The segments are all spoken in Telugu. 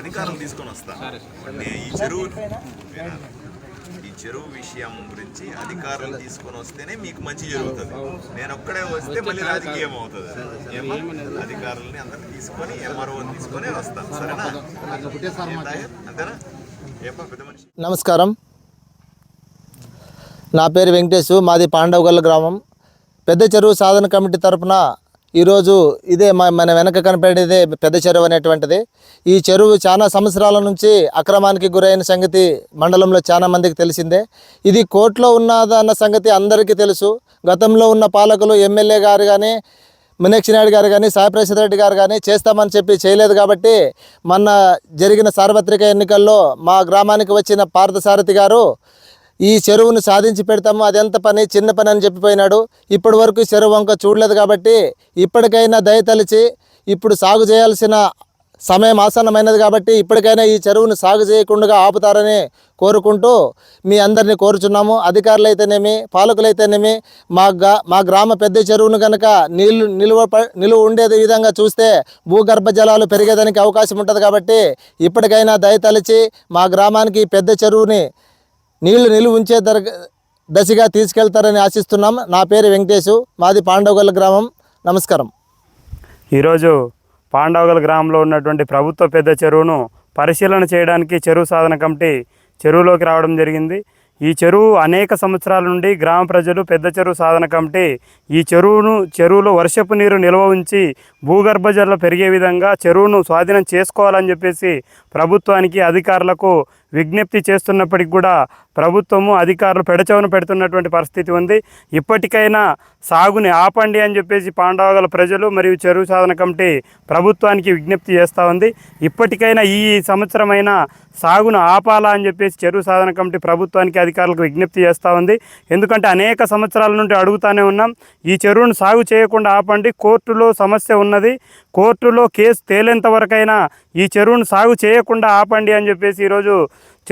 అధికారులు తీసుకొని వస్తా. నేను ఈ చెరువు. ఈ చెరువు విషయం గురించి అధికారులు తీసుకొని వస్తేనే మీకు మంచి జరుగుతుంది. నేను ఒక్కడే వస్తే మళ్ళీ రాజకీయం అవుతుంది. ఏమో? అధికారులని అందరిని తీసుకొని ఎంఆర్ఓ తీసుకొని వస్తాను సరేనా? అంతేనా? ఏపా పెద్ద మనిషి? నమస్కారం. నా పేరు వెంకటేష్ మాది పాండవగల్ల గ్రామం. పెద్ద చెరువు సాధన కమిటీ తరపున ఈరోజు ఇదే మన వెనక కనపడేదే పెద్ద చెరువు అనేటువంటిది. ఈ చెరువు చాలా సంవత్సరాల నుంచి అక్రమానికి గురైన సంగతి మండలంలో చాలా మందికి తెలిసిందే. ఇది కోర్టులో ఉన్నదన్న సంగతి అందరికీ తెలుసు. గతంలో ఉన్న పాలకులు ఎమ్మెల్యే గారు కానీ మీనాక్షి నాయుడు గారు కానీ సాయిప్రసాద్ రెడ్డి గారు కానీ చేస్తామని చెప్పి చేయలేదు కాబట్టి మొన్న జరిగిన సార్వత్రిక ఎన్నికల్లో మా గ్రామానికి వచ్చిన పార్థసారథి గారు ఈ చెరువును సాధించి పెడతాము అదెంత పని చిన్న పని అని చెప్పిపోయినాడు. ఇప్పటి వరకు చెరువు వంక చూడలేదు కాబట్టి ఇప్పటికైనా దయతలిచి ఇప్పుడు సాగు చేయాల్సిన సమయం ఆసన్నమైనది కాబట్టి ఇప్పటికైనా ఈ చెరువును సాగు చేయకుండా ఆపుతారని కోరుకుంటూ మీ అందరినీ కోరుచున్నాము. అధికారులు అయితేనేమి పాలకులైతేనేమి మా మా గ్రామ పెద్ద చెరువును కనుక నీళ్ళు నిలువ నిలువ ఉండేది విధంగా చూస్తే భూగర్భ జలాలు పెరిగేదానికి అవకాశం ఉంటుంది కాబట్టి ఇప్పటికైనా దయతలిచి మా గ్రామానికి పెద్ద చెరువుని నీళ్ళు నిలువ ఉంచే దర దశగా తీసుకెళ్తారని ఆశిస్తున్నాం. నా పేరు వెంకటేశు మాది పాండవగల్ల గ్రామం. నమస్కారం. ఈరోజు పాండవగల గ్రామంలో ఉన్నటువంటి ప్రభుత్వ పెద్ద చెరువును పరిశీలన చేయడానికి చెరువు సాధన కమిటీ చెరువులోకి రావడం జరిగింది. ఈ చెరువు అనేక సంవత్సరాల నుండి గ్రామ ప్రజలు పెద్ద చెరువు సాధన కమిటీ ఈ చెరువును చెరువులో వర్షపు నీరు నిల్వ ఉంచి భూగర్భ జలాలు పెరిగే విధంగా చెరువును స్వాధీనం చేసుకోవాలని చెప్పేసి ప్రభుత్వానికి అధికారులకు విజ్ఞప్తి చేస్తున్నప్పటికి కూడా ప్రభుత్వము అధికారులు పెడచవన పెడుతున్నటువంటి పరిస్థితి ఉంది. ఇప్పటికైనా సాగుని ఆపండి అని చెప్పేసి పాండవగల ప్రజలు మరియు చెరువు సాధన కమిటీ ప్రభుత్వానికి విజ్ఞప్తి చేస్తూ ఉంది. ఇప్పటికైనా ఈ సంవత్సరమైన సాగును ఆపాలా అని చెప్పేసి చెరువు సాధన కమిటీ ప్రభుత్వానికి అధికారులకు విజ్ఞప్తి చేస్తూ ఉంది. ఎందుకంటే అనేక సంవత్సరాల నుండి అడుగుతానే ఉన్నాం ఈ చెరువును సాగు చేయకుండా ఆపండి కోర్టులో సమస్య ఉన్నది. కోర్టులో కేసు తేలేంత వరకైనా ఈ చెరువును సాగు చేయకుండా ఆపండి అని చెప్పేసి ఈరోజు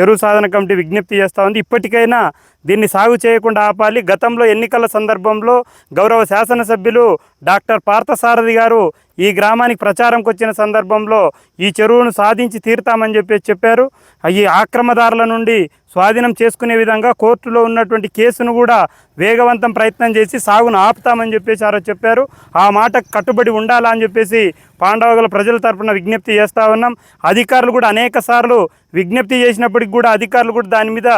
చెరువు సాధన కమిటీ విజ్ఞప్తి చేస్తూ ఉంది. ఇప్పటికైనా దీన్ని సాగు చేయకుండా ఆపాలి. గతంలో ఎన్నికల సందర్భంలో గౌరవ శాసనసభ్యులు డాక్టర్ పార్థసారథి గారు ఈ గ్రామానికి ప్రచారంకి వచ్చిన సందర్భంలో ఈ చెరువును సాధించి తీరుతామని చెప్పేసి చెప్పారు. ఈ ఆక్రమదారుల నుండి స్వాధీనం చేసుకునే విధంగా కోర్టులో ఉన్నటువంటి కేసును కూడా వేగవంతం ప్రయత్నం చేసి సాగును ఆపుతామని చెప్పేసి ఆరో చెప్పారు. ఆ మాట కట్టుబడి ఉండాలా అని చెప్పేసి పాండవగల ప్రజల తరపున విజ్ఞప్తి చేస్తూ ఉన్నాం. అధికారులు కూడా అనేక సార్లు విజ్ఞప్తి చేసినప్పటికి కూడా అధికారులు కూడా దాని మీద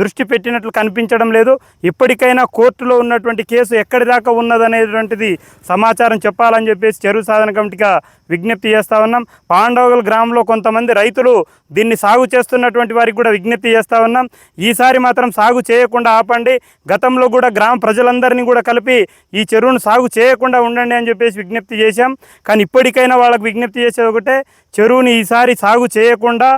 దృష్టి పెట్టినట్లు కనిపి చూపించడం లేదు. ఇప్పటికైనా కోర్టులో ఉన్నటువంటి కేసు ఎక్కడి దాకా ఉన్నదనేటువంటిది సమాచారం చెప్పాలని చెప్పేసి చెరువు సాధన కమిటీగా విజ్ఞప్తి చేస్తూ ఉన్నాం. పాండవగల గ్రామంలో కొంతమంది రైతులు దీన్ని సాగు చేస్తున్నటువంటి వారికి కూడా విజ్ఞప్తి చేస్తూ ఉన్నాం. ఈసారి మాత్రం సాగు చేయకుండా ఆపండి. గతంలో కూడా గ్రామ ప్రజలందరినీ కూడా కలిపి ఈ చెరువును సాగు చేయకుండా ఉండండి అని చెప్పేసి విజ్ఞప్తి చేశాం. కానీ ఇప్పటికైనా వాళ్ళకి విజ్ఞప్తి చేసేది ఒకటే చెరువుని ఈసారి సాగు చేయకుండా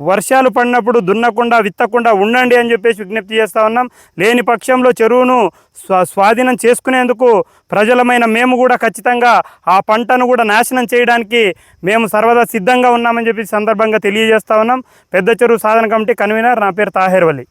వర్షాలు పడినప్పుడు దున్నకుండా విత్తకుండా ఉండండి అని చెప్పేసి విజ్ఞప్తి చేస్తూ ఉన్నాం. లేని పక్షంలో చెరువును స్వా స్వాధీనం చేసుకునేందుకు ప్రజలమైన మేము కూడా ఖచ్చితంగా ఆ పంటను కూడా నాశనం చేయడానికి మేము సర్వదా సిద్ధంగా ఉన్నామని చెప్పి సందర్భంగా తెలియజేస్తా ఉన్నాం. పెద్ద చెరువు సాధన కమిటీ కన్వీనర్ నా పేరు తాహేర్వలి